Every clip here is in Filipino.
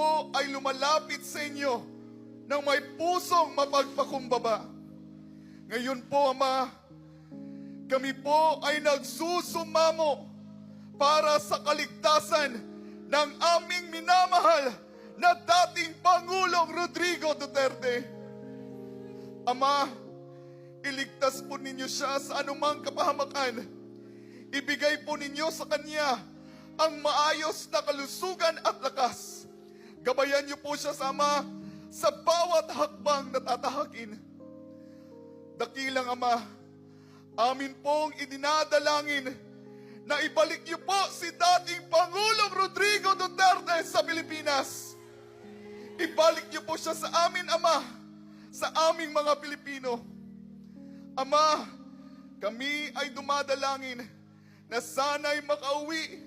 po ay lumalapit sa inyo ng may pusong mapagpakumbaba. Ngayon po, Ama, kami po ay nagsusumamo para sa kaligtasan ng aming minamahal na dating Pangulong Rodrigo Duterte. Ama, iligtas po ninyo siya sa anumang kapahamakan. Ibigay po ninyo sa Kanya ang maayos na kalusugan at lakas. Gabayan niyo po siya sa Ama sa bawat hakbang na tatahakin. Dakilang Ama, amin pong idinadalangin na ibalik niyo po si dating Pangulong Rodrigo Duterte sa Pilipinas. Ibalik niyo po siya sa amin, Ama, sa aming mga Pilipino. Ama, kami ay dumadalangin na sana'y makauwi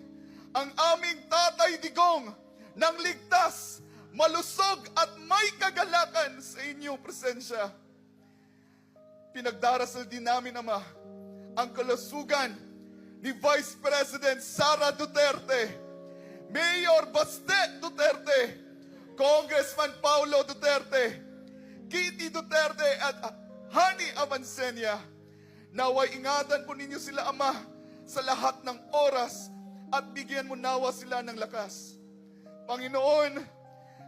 ang aming tatay digong ng ligtas, malusog at may kagalakan sa inyong presensya. Pinagdarasal din namin, Ama, ang kalusugan ni Vice President Sara Duterte, Mayor Baste Duterte, Congressman Paulo Duterte, Kitty Duterte at ah, Hani Avancenia. Naway ingatan po ninyo sila, Ama, sa lahat ng oras at bigyan mo nawa sila ng lakas. Panginoon,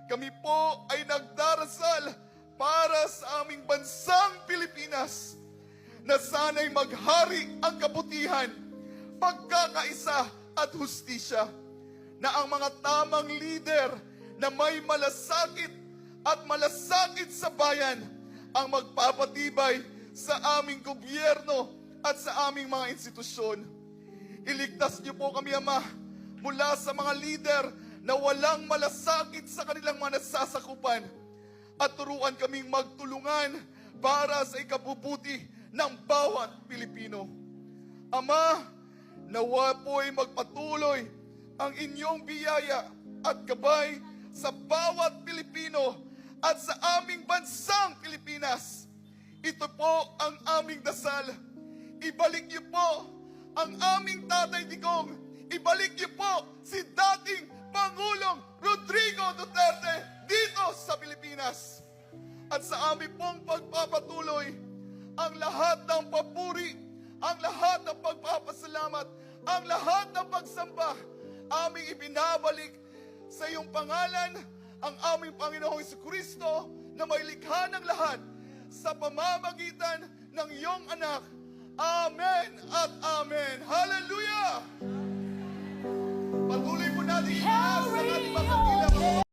kami po ay nagdarasal para sa aming bansang Pilipinas na sana'y maghari ang kabutihan, pagkakaisa at hustisya na ang mga tamang lider na may malasakit at malasakit sa bayan ang magpapatibay sa aming gobyerno at sa aming mga institusyon. Iligtas niyo po kami, Ama, mula sa mga lider na walang malasakit sa kanilang mga nasasakupan at turuan kaming magtulungan para sa ikabubuti ng bawat Pilipino. Ama, nawa po'y magpatuloy ang inyong biyaya at gabay sa bawat Pilipino at sa aming bansang Pilipinas. Ito po ang aming dasal. Ibalik niyo po ang aming tatay digong. Ibalik niyo po si Rodrigo Duterte dito sa Pilipinas. At sa aming pong pagpapatuloy, ang lahat ng papuri, ang lahat ng pagpapasalamat, ang lahat ng pagsamba, aming ibinabalik sa iyong pangalan, ang aming Panginoong Kristo na may likha ng lahat sa pamamagitan ng iyong anak. Amen at Amen. Hallelujah!